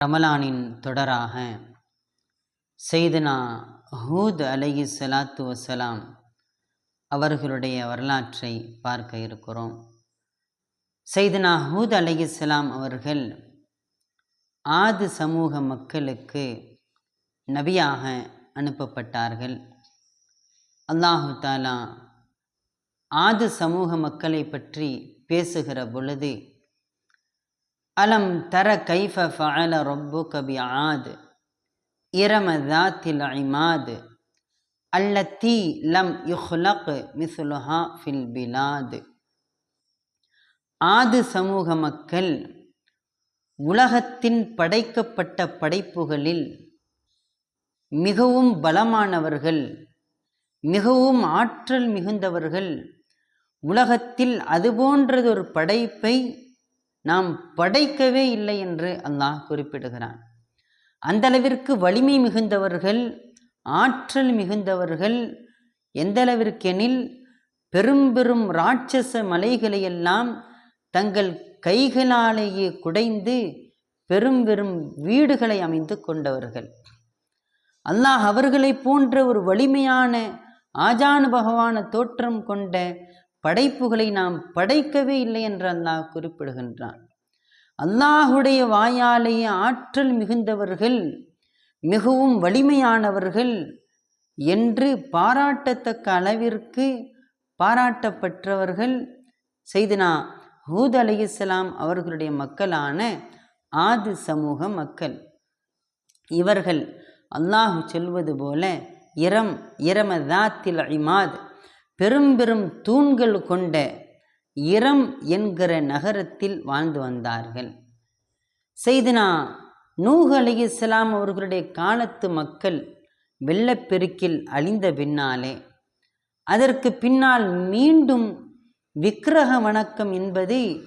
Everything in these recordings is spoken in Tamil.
ரமலானின் தொடராக செய்தனா ஹூத் அலைஹி சலாத்து வசலாம் அவர்களுடைய வரலாற்றை பார்க்க இருக்கிறோம். செய்தனா ஹூத் அலைஹிஸ்ஸலாம் அவர்கள் ஆது சமூக மக்களுக்கு நபியாக அனுப்பப்பட்டார்கள். அல்லாஹு தாலா ஆது சமூக மக்களை பற்றி பேசுகிற பொழுது அலம் தர கைஃப ஃபஅல ரொப்பு கபி ஆது இரம தாத்தில் இமாத். அல்லத்தி லம் யுஹ்லக் மிசுலுஹா ஃபில் பிலாது. ஆது சமூக மக்கள் உலகத்தின் படைக்கப்பட்ட படைப்புகளில் மிகவும் பலமானவர்கள் மிகவும் ஆற்றல் மிகுந்தவர்கள் உலகத்தில் அதுபோன்றதொரு படைப்பை நாம் படைக்கவே இல்லை என்று அல்லாஹ் குறிப்பிடுகிறான். அந்தளவிற்கு வலிமை மிகுந்தவர்கள் ஆற்றல் மிகுந்தவர்கள் எந்தளவிற்கெனில் பெரும் பெரும் இராட்சச மலைகளையெல்லாம் தங்கள் கைகளாலேயே குடைந்து பெரும் பெரும் வீடுகளை அமைந்து கொண்டவர்கள். அல்லாஹ் அவர்களை போன்ற ஒரு வலிமையான ஆஜானுபகவான தோற்றம் கொண்ட படைப்புகளை நாம் படைக்கவே இல்லை என்று அல்லாஹ் குறிப்பிடுகின்றான். அல்லாஹுடைய வாயாலேயே ஆற்றல் மிகுந்தவர்கள் மிகவும் வலிமையானவர்கள் என்று பாராட்டத்தக்க அளவிற்கு பாராட்டப்பட்டவர்கள் செய்தனா ஹூத் அலிஸ்லாம் அவர்களுடைய மக்களான ஆது சமூக மக்கள். இவர்கள் அல்லாஹு சொல்வது போல இரம் இரம தாத்தில் இமாத் பெரும் பெரும் தூண்கள் கொண்ட இரம் என்கிற நகரத்தில் வாழ்ந்து வந்தார்கள். செய்தினா நூஹ் அலி இஸ்லாம் அவர்களுடைய காலத்து மக்கள் வெள்ளப்பெருக்கில் அழிந்த பின்னாலே அதற்கு பின்னால் மீண்டும் விக்கிரக வணக்கம் என்பது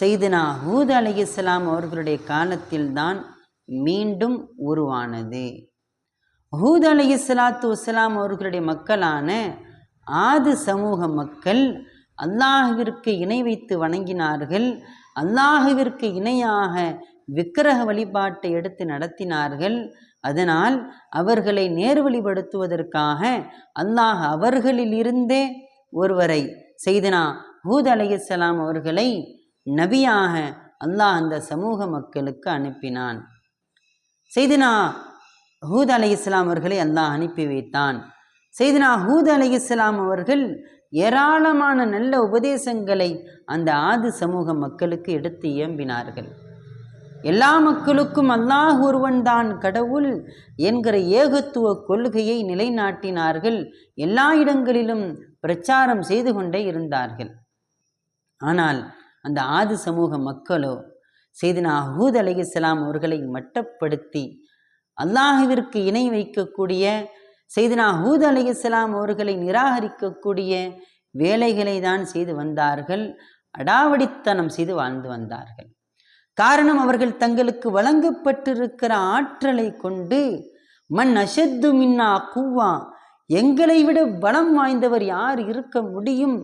செய்தினா ஹூத் அலி இஸ்லாம் அவர்களுடைய காலத்தில்தான் மீண்டும் உருவானது. ஹூத் அலி இஸ்லாத்து வஸ்லாம் அவர்களுடைய மக்களான ஆது சமூக மக்கள் அல்லாஹுவிற்கு இணை வைத்து வணங்கினார்கள். அல்லாஹுவிற்கு இணையாக விக்கிரக வழிபாட்டை எடுத்து நடத்தினார்கள். அதனால் அவர்களை நேர்வழிப்படுத்துவதற்காக அல்லாஹ் அவர்களிலிருந்தே ஒருவரை செய்தனா ஹூத் அலையலாம் அவர்களை நபியாக அல்லாஹ் அந்த சமூக மக்களுக்கு அனுப்பினான். செய்தினா ஹூத் அலி இஸ்லாம் அவர்களை அல்லாஹ் அனுப்பி வைத்தான். செய்தினா ஹூத் அலி இஸ்லாம் அவர்கள் ஏராளமான நல்ல உபதேசங்களை அந்த ஆதி சமூக மக்களுக்கு எடுத்து இயம்பினார்கள். எல்லா மக்களுக்கும் அல்லாஹ் ஒருவன்தான் கடவுள் என்கிற ஏகத்துவ கொள்கையை நிலைநாட்டினார்கள். எல்லா இடங்களிலும் பிரச்சாரம் செய்து கொண்டே இருந்தார்கள். ஆனால் அந்த ஆதி சமூக மக்களோ செய்தினா அஹூத் அலி இஸ்லாம் அவர்களை மட்டப்படுத்தி அல்லாஹுவிற்கு இணை வைக்கக்கூடிய செய்தினா ஹூத் அலி இஸ்லாம் அவர்களை நிராகரிக்கக்கூடிய வேலைகளை தான் செய்து வந்தார்கள். அடாவடித்தனம் செய்து வாழ்ந்து வந்தார்கள். காரணம் அவர்கள் தங்களுக்கு வழங்கப்பட்டிருக்கிற ஆற்றலை கொண்டு மண் அஷத்து மின்னா கூவா எங்களை விட பலம் வாய்ந்தவர் யார் இருக்க முடியும்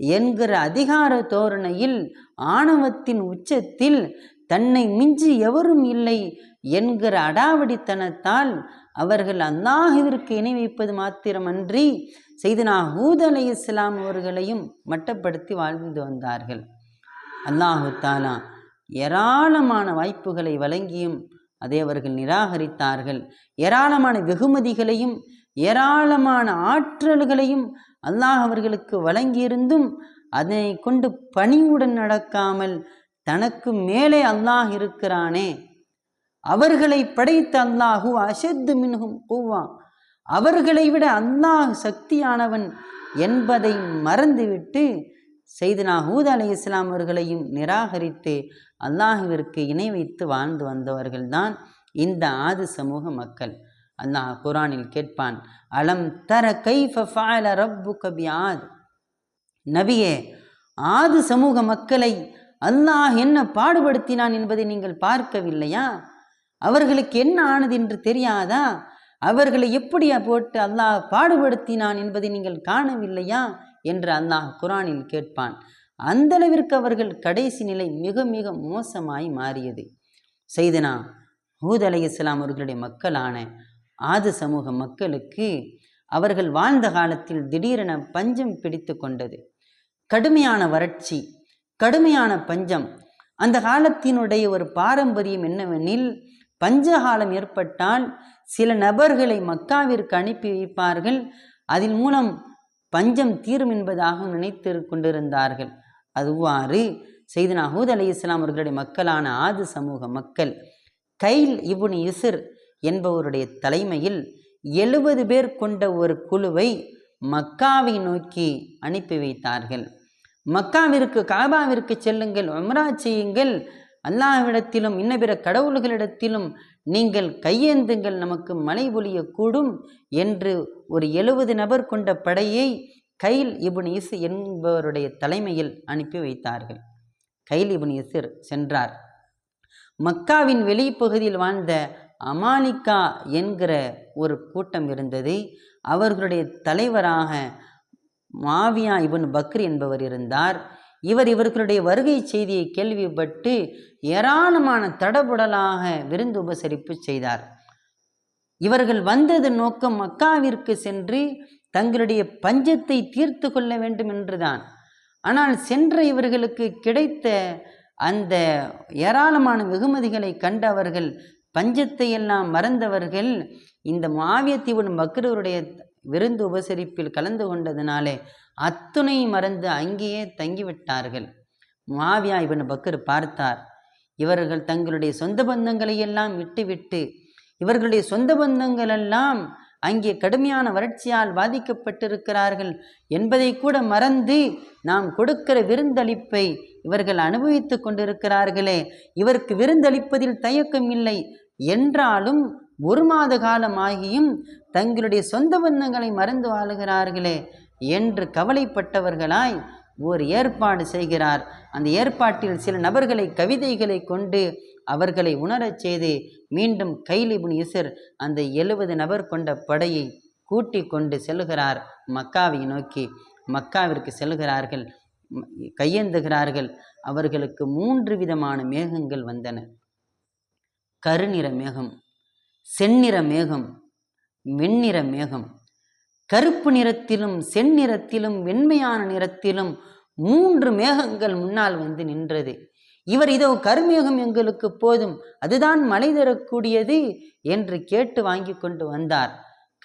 என்கிற அதிகார தோரணையில் ஆணவத்தின் உச்சத்தில் தன்னை மிஞ்சி எவரும் இல்லை என்கிற அடாவடித்தனத்தால் அவர்கள் அல்லாஹிற்கு இணை வைப்பது மாத்திரமன்றி செய்தனா ஹூத் அலி இஸ்லாம் அவர்களையும் மட்டப்படுத்தி வாழ்ந்து வந்தார்கள். அல்லாஹு தாலா ஏராளமான வாய்ப்புகளை வழங்கியும் அதை அவர்கள் நிராகரித்தார்கள். ஏராளமான வெகுமதிகளையும் ஏராளமான ஆற்றல்களையும் அல்லாஹ் அவர்களுக்கு வழங்கியிருந்தும் அதை கொண்டு பணிவுடன் நடக்காமல் தனக்கு மேலே அல்லாஹ் இருக்கிறானே அவர்களை படைத்த அல்லாஹு அஷத்து மின்ஹும் கூவா. அவர்களை விட அல்லாஹ் சக்தியானவன் என்பதை மறந்துவிட்டு செய்தனா ஹூத் அலி இஸ்லாம் அவர்களையும் நிராகரித்து அல்லாஹுவிற்கு இணை வைத்து வாழ்ந்து வந்தவர்கள்தான் இந்த ஆது சமூக மக்கள். அல்லாஹ் குரானில் கேட்பான் அலம் தர கைஃபால ரப்பு கபி ஆத் நபியே ஆது சமூக மக்களை அல்லாஹ் என்ன பாடுபடுத்தினான் என்பதை நீங்கள் பார்க்கவில்லையா? அவர்களுக்கு என்ன ஆனது என்று தெரியாதா? அவர்களை எப்படியா போட்டு அல்லாஹ் பாடுபடுத்தினான் என்பதை நீங்கள் காணவில்லையா? என்று அல்லாஹ் குரானில் கேட்பான். அந்தளவிற்கு அவர்கள் கடைசி நிலை மிக மிக மோசமாய் மாறியது. செய்தனா ஹூத் அலை இஸ்லாம் அவர்களுடைய மக்களான ஆது சமூக மக்களுக்கு அவர்கள் வாழ்ந்த காலத்தில் திடீரென பஞ்சம் பிடித்து கொண்டது. கடுமையான வறட்சி கடுமையான பஞ்சம். அந்த காலத்தினுடைய ஒரு பாரம்பரியம் என்னவெனில் பஞ்சகாலம் ஏற்பட்டால் சில நபர்களை மக்காவிற்கு அனுப்பி வைப்பார்கள். அதன் மூலம் பஞ்சம் தீரும் என்பதாக நினைத்து கொண்டிருந்தார்கள். அதுவாறு செய்தனா ஹூத் அலி இஸ்லாம் அவர்களுடைய மக்களான ஆது சமூக மக்கள் கைல் இபுனி இசிர் என்பவருடைய தலைமையில் எழுபது பேர் கொண்ட ஒரு குழுவை மக்காவை நோக்கி அனுப்பி வைத்தார்கள். மக்காவிற்கு காபாவிற்கு செல்லுங்கள் உம்ரா செய்யுங்கள் அல்லாஹ்விடத்திலும் இன்ன பிற கடவுள்களிடத்திலும் நீங்கள் கையேந்துங்கள் நமக்கு மழை ஒழியக்கூடும் என்று ஒரு எழுபது நபர் கொண்ட படையை கைல் இபுன் இசு என்பவருடைய தலைமையில் அனுப்பி வைத்தார்கள். கைல் இபுன் இசிர் சென்றார். மக்காவின் வெளிப்பகுதியில் வாழ்ந்த அமாலிகா என்கிற ஒரு கூட்டம் இருந்தது. அவர்களுடைய தலைவராக மாவியா இபன் பக்ரி என்பவர் இருந்தார். இவர் இவர்களுடைய வருகை செய்தியை கேள்விப்பட்டு ஏராளமான தடபுடலாக விருந்து உபசரிப்பு செய்தார். இவர்கள் வந்தது நோக்கம் மக்காவிற்கு சென்று தங்களுடைய பஞ்சத்தை தீர்த்து கொள்ள வேண்டும் என்றுதான். ஆனால் சென்ற இவர்களுக்கு கிடைத்த அந்த ஏராளமான வெகுமதிகளை கண்டவர்கள் பஞ்சத்தை எல்லாம் மறந்தவர்கள் இந்த மாவியத்தீவன் பக்ரவருடைய விருந்து உபசரிப்பில் கலந்து கொண்டதினாலே அத்துணை மறந்து அங்கேயே தங்கிவிட்டார்கள். மாவியா இவன் பக்கர் பார்த்தார். இவர்கள் தங்களுடைய சொந்த பந்தங்களை எல்லாம் விட்டுவிட்டு இவர்களுடைய சொந்த பந்தங்கள் எல்லாம் அங்கே கடுமையான வறட்சியால் பாதிக்கப்பட்டிருக்கிறார்கள் என்பதை கூட மறந்து நாம் கொடுக்கிற விருந்தளிப்பை இவர்கள் அனுபவித்து கொண்டிருக்கிறார்களே இவருக்கு விருந்தளிப்பதில் தயக்கம் இல்லை என்றாலும் ஒரு மாத காலமாகியும் தங்களுடைய சொந்த பந்தங்களை மறந்து வாழுகிறார்களே என்று கவலைப்பட்டவர்களாய் ஓர் ஏற்பாடு செய்கிறார். அந்த ஏற்பாட்டில் சில நபர்களை கவிதைகளை கொண்டு அவர்களை உணரச் செய்து மீண்டும் கைலிபுன் இசர் அந்த எழுபது நபர் கொண்ட படையை கூட்டி கொண்டு செல்கிறார். மக்காவை நோக்கி மக்காவிற்கு செல்கிறார்கள். கையெந்துகிறார்கள் கையேந்துகிறார்கள். அவர்களுக்கு மூன்று விதமான மேகங்கள் வந்தன. கருநிற மேகம். செந்நிற மேகம் வெண்ணிற மேகம். கருப்பு நிறத்திலும் செந்நிறத்திலும் வெண்மையான நிறத்திலும் மூன்று மேகங்கள் முன்னால் வந்து நின்றது. இவர் இதோ கருமேகம் எங்களுக்கு போதும் அதுதான் மழை தரக்கூடியது என்று கேட்டு வாங்கி கொண்டு வந்தார்.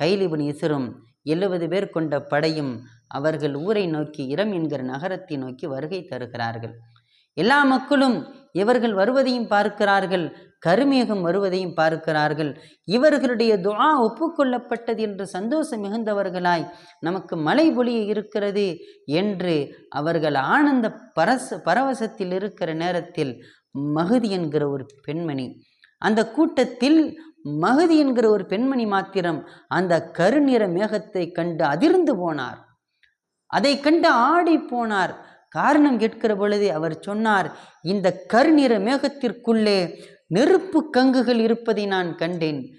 கைலிபன் இசுரும் எழுபது பேர் கொண்ட படையும் அவர்கள் ஊரை நோக்கி இரம் என்கிற நகரத்தை நோக்கி வருகை தருகிறார்கள். எல்லா மக்களும் இவர்கள் வருவதையும் பார்க்கிறார்கள் கருமேகம் வருவதையும் பார்க்கிறார்கள். இவர்களுடைய துஆ ஒப்புக்கொள்ளப்பட்டது என்று சந்தோஷம் மிகுந்தவர்களாய் நமக்கு மழை பொழிய இருக்கிறது என்று அவர்கள் ஆனந்த பரச பரவசத்தில் இருக்கிற நேரத்தில் மகுதி என்கிற ஒரு பெண்மணி அந்த கூட்டத்தில் மகுதி என்கிற ஒரு பெண்மணி மாத்திரம் அந்த கருநிற மேகத்தை கண்டு அதிர்ந்து போனார். அதை கண்டு ஆடி போனார். காரணம் கேட்கிற பொழுது அவர் சொன்னார் இந்த கருநிற மேகத்திற்குள்ளே நெருப்பு கங்குகள் இருப்பதை நான் கண்டேன்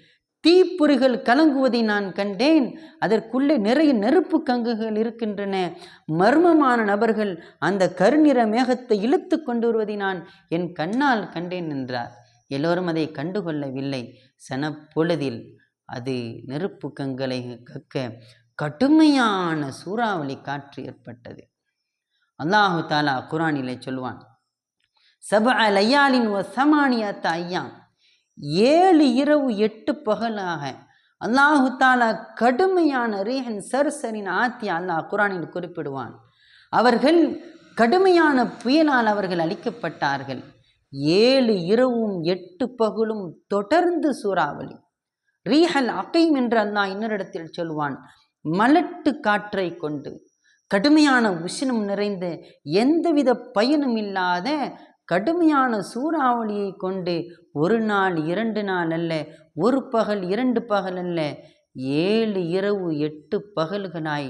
தீப்பொறிகள் கலங்குவதை நான் கண்டேன் அதற்குள்ளே நிறைய நெருப்பு கங்குகள் இருக்கின்றன மர்மமான நபர்கள் அந்த கருநிற மேகத்தை இழுத்து கொண்டு வருவதை நான் என் கண்ணால் கண்டேன் என்றார். எல்லோரும் அதை கண்டுகொள்ளவில்லை. சனப்பொழுதில் அது நெருப்பு கங்களை கக்க கடுமையான சூறாவளி காற்று ஏற்பட்டது. அல்லாஹு தாலா குரானிலே சொல்வான் சப லையாலின் ஒ சமானியத்த ஐயாம். ஏழு இரவு எட்டு பகலாக அல்லாஹு தாலா கடுமையான ரீஹன் சர்சரின் ஆத்தி அல்லாஹ் குரானில் குறிப்பிடுவான். அவர்கள் கடுமையான புயலால் அவர்கள் அழிக்கப்பட்டார்கள். ஏழு இரவும் எட்டு பகலும் தொடர்ந்து சூறாவளி. ரீஹல் அகைம் என்று அல்லாஹ் இன்னொரு இடத்தில் சொல்வான் மலட்டு காற்றை கொண்டு. கடுமையான உஷ்ணம் நிறைந்த எந்தவித பயனும் இல்லாத கடுமையான சூறாவளியை கொண்டு ஒரு நாள் இரண்டு நாள் அல்ல ஒரு பகல் இரண்டு பகல் அல்ல ஏழு இரவு எட்டு பகல்களாய்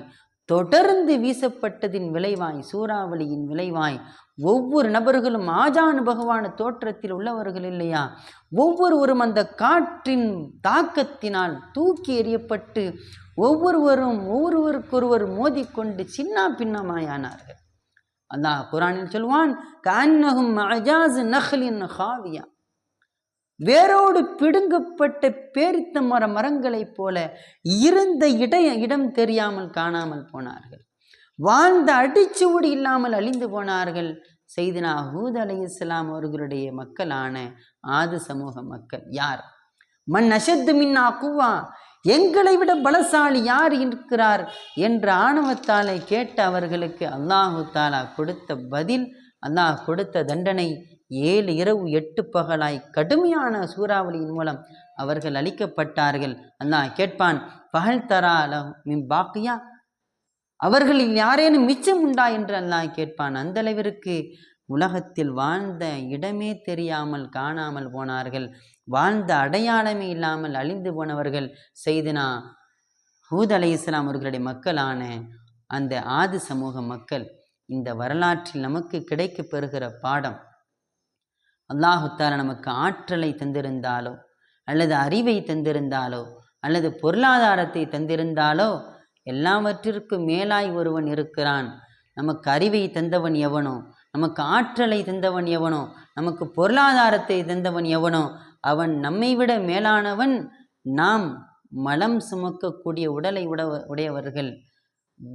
தொடர்ந்து வீசப்பட்டதின் விளைவாய் சூறாவளியின் விளைவாய் ஒவ்வொரு நபர்களும் ஆஜானு பகவான தோற்றத்தில் உள்ளவர்கள் இல்லையா? ஒவ்வொருவரும் அந்த காற்றின் தாக்கத்தினால் தூக்கி எறியப்பட்டு ஒவ்வொருவரும் ஒவ்வொருவருக்கொருவர் மோதிக்கொண்டு சின்ன பின்னமாயானார்கள். அல்லாஹ் குரானில் சொல்வான் கான்னகும் அஜாஸ் நஹ்லின் ஹாவியா. வேரோடு பிடுங்கப்பட்ட பேரித்த மர மரங்களைப் போல இருந்த இட இடம் தெரியாமல் காணாமல் போனார்கள். வாழ்ந்த அடிச்சுவடி இல்லாமல் அழிந்து போனார்கள். செய்தினா ஹூத் அலி இஸ்லாம் அவர்களுடைய மக்களான ஆது சமூக மக்கள் யார்? மண் அஷத்து மின்னா குவா எங்களை விட பலசாலி யார் இருக்கிறார்? என்ற ஆணவத்தாலை கேட்ட அவர்களுக்கு அல்லாஹு தாலா கொடுத்த பதில் அல்லாஹ் கொடுத்த தண்டனை ஏழு இரவு எட்டு பகலாய் கடுமையான சூறாவளியின் மூலம் அவர்கள் அளிக்கப்பட்டார்கள் அல்லாஹ் கேட்பான் பகல் தரால மின் பாக்கியா? அவர்களில் யாரேனும் மிச்சம் உண்டா? என்று அல்லாஹ் கேட்பான். அந்த அளவிற்கு உலகத்தில் வாழ்ந்த இடமே தெரியாமல் காணாமல் போனார்கள். வாழ்ந்த அடையாளமே இல்லாமல் அழிந்து போனவர்கள் செய்தினா? ஹூத் அலை இஸ்லாம் அவர்களுடைய மக்களான அந்த ஆதி சமூக மக்கள் இந்த வரலாற்றில் நமக்கு கிடைக்க பெறுகிற பாடம். அல்லாஹுத்தால நமக்கு ஆற்றலை தந்திருந்தாலோ அல்லது அறிவை தந்திருந்தாலோ அல்லது பொருளாதாரத்தை தந்திருந்தாலோ எல்லாவற்றிற்கும் மேலாய் ஒருவன் இருக்கிறான். நமக்கு அறிவை தந்தவன் எவனோ நமக்கு ஆற்றலை தந்தவன் எவனோ நமக்கு பொருளாதாரத்தை தந்தவன் எவனோ அவன் நம்மை விட மேலானவன் நாம் மலம் சுமக்கக்கூடிய உடலை உட உடையவர்கள்.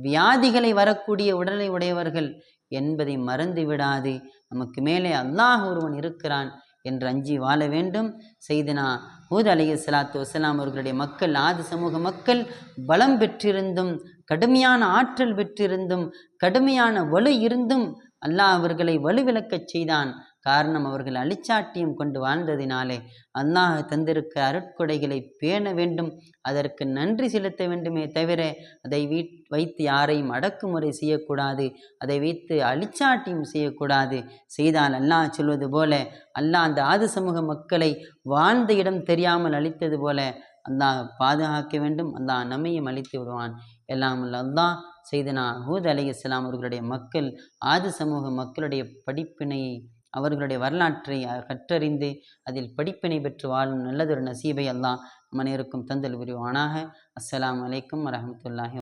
வியாதிகளை வரக்கூடிய உடலை உடையவர்கள் என்பதை மறந்து விடாது. நமக்கு மேலே அல்லாஹ் ஒருவன் இருக்கிறான் என்று அஞ்சி வாழ வேண்டும். செய்தனா ஹூத் அலைய சலாத்து வசலாம் அவர்களுடைய மக்கள் ஆதி சமூக மக்கள் பலம் பெற்றிருந்தும் கடுமையான ஆற்றல் பெற்றிருந்தும் கடுமையான வலு இருந்தும் அல்லாஹ் அவர்களை வலுவிளக்கச் செய்தான். காரணம் அவர்கள் அழிச்சாட்டியம் கொண்டு வாழ்ந்ததினாலே அல்லாஹ் தந்திருக்க அருட்கொடைகளை பேண வேண்டும். அதற்கு நன்றி செலுத்த வேண்டுமே தவிர அதை வீ வைத்து யாரையும் அடக்குமுறை செய்யக்கூடாது. அதை வைத்து அழிச்சாட்டியம் செய்யக்கூடாது. செய்தால் அல்லாஹ் சொல்வது போல அல்லாஹ் அந்த ஆது சமூக மக்களை வாழ்ந்த இடம் தெரியாமல் அழித்தது போல அல்லாஹ் பாதுகாக்க வேண்டும். அல்லாஹ் நம்மையும் அழித்து விடுவான். எல்லாம் அல்லாஹ் செய்தனா ஹூத் அலி இஸ்லாம் அவர்களுடைய மக்கள் ஆதி சமூக மக்களுடைய படிப்பினையை அவர்களுடைய வரலாற்றை கற்றறிந்து அதில் படிப்பினை பெற்று வாழும் நல்லதொரு நசீபை அல்லாஹ் மனைவருக்கும் தந்தல் புரிவானாக. அஸ்லாம் வலைக்கம் வரமத்துல்லாஹி